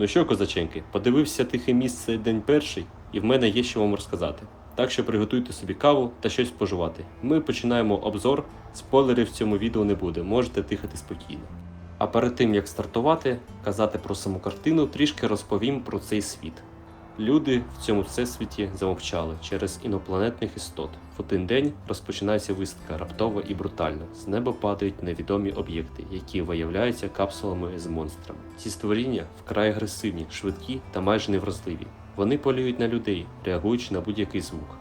Ну що, козаченки, подивився тихе місце день перший, і в мене є що вам розказати. Так що приготуйте собі каву та щось споживати. Ми починаємо обзор. Спойлерів в цьому відео не буде, можете дихати спокійно. А перед тим як стартувати, казати про саму картину, трішки розповім про цей світ. Люди в цьому всесвіті замовчали через інопланетних істот. В один день розпочинається виставка раптово і брутально. З неба падають невідомі об'єкти, які виявляються капсулами з монстрами. Ці створіння вкрай агресивні, швидкі та майже невразливі. Вони полюють на людей, реагуючи на будь-який звук.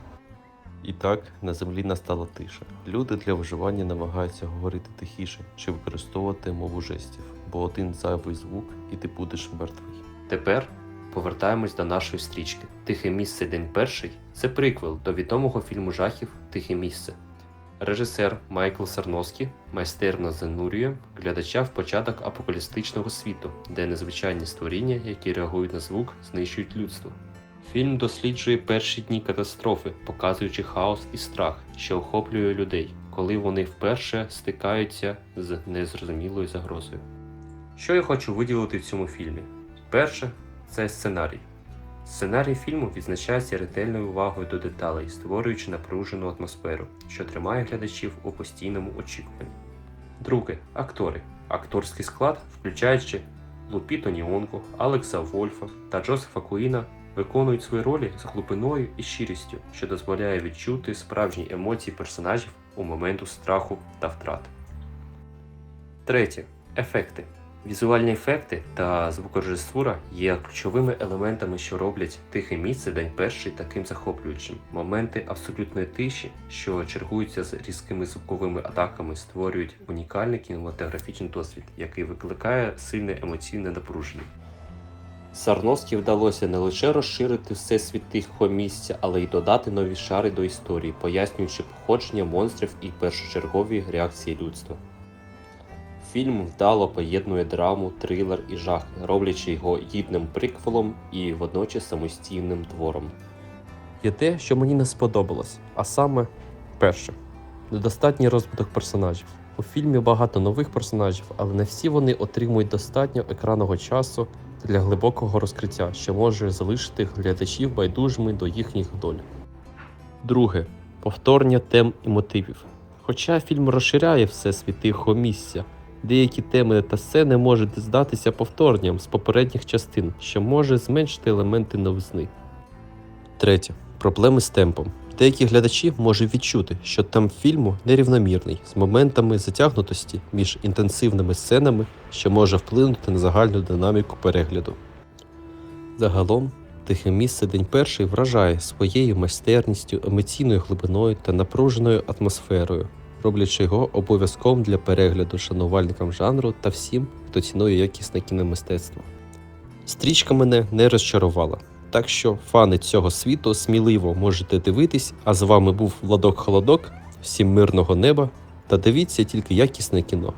І так на землі настала тиша. Люди для виживання намагаються говорити тихіше чи використовувати мову жестів, бо один зайвий звук і ти будеш мертвий. Тепер повертаємось до нашої стрічки. Тихе місце день перший це приквел до відомого фільму жахів Тихе місце. Режисер Майкл Сарноскі майстерно занурює глядача в початок апокалістичного світу, де незвичайні створіння, які реагують на звук, знищують людство. Фільм досліджує перші дні катастрофи, показуючи хаос і страх, що охоплює людей, коли вони вперше стикаються з незрозумілою загрозою. Що я хочу виділити в цьому фільмі? Перше це сценарій. Сценарій фільму відзначається ретельною увагою до деталей, створюючи напружену атмосферу, що тримає глядачів у постійному очікуванні. Друге актори. Акторський склад, включаючи Лупіто Ніонго, Алекса Вольфа та Джозефа Куїна, виконують свої ролі з глибиною і щирістю, що дозволяє відчути справжні емоції персонажів у моменту страху та втрати. Третє ефекти. Візуальні ефекти та звукорежисура є ключовими елементами, що роблять тихе місце день перший таким захоплюючим. Моменти абсолютної тиші, що чергуються з різкими звуковими атаками, створюють унікальний кінематографічний досвід, який викликає сильне емоційне напруження. Сарновській вдалося не лише розширити всесвіт тихого місця, але й додати нові шари до історії, пояснюючи походження монстрів і першочергові реакції людства. Фільм вдало поєднує драму, трилер і жах, роблячи його гідним приквелом і водночас самостійним твором. Є те, що мені не сподобалось, а саме перше недостатній розвиток персонажів. У фільмі багато нових персонажів, але не всі вони отримують достатньо екранного часу для глибокого розкриття, що може залишити глядачів байдужими до їхніх доль. Друге повторення тем і мотивів. Хоча фільм розширяє всесвіт тихого місця, деякі теми та сцени можуть здатися повторенням з попередніх частин, що може зменшити елементи новизни. Третє проблеми з темпом. Деякі глядачі можуть відчути, що темп фільму нерівномірний, з моментами затягнутості між інтенсивними сценами, що може вплинути на загальну динаміку перегляду. Загалом, тихе місце день перший вражає своєю майстерністю, емоційною глибиною та напруженою атмосферою, роблячи його обов'язковим для перегляду шанувальникам жанру та всім, хто цінує якісне кіномистецтво. Стрічка мене не розчарувала. Так що фани цього світу сміливо можете дивитись, а з вами був Владок Холодок. Всім мирного неба та дивіться тільки якісне кіно.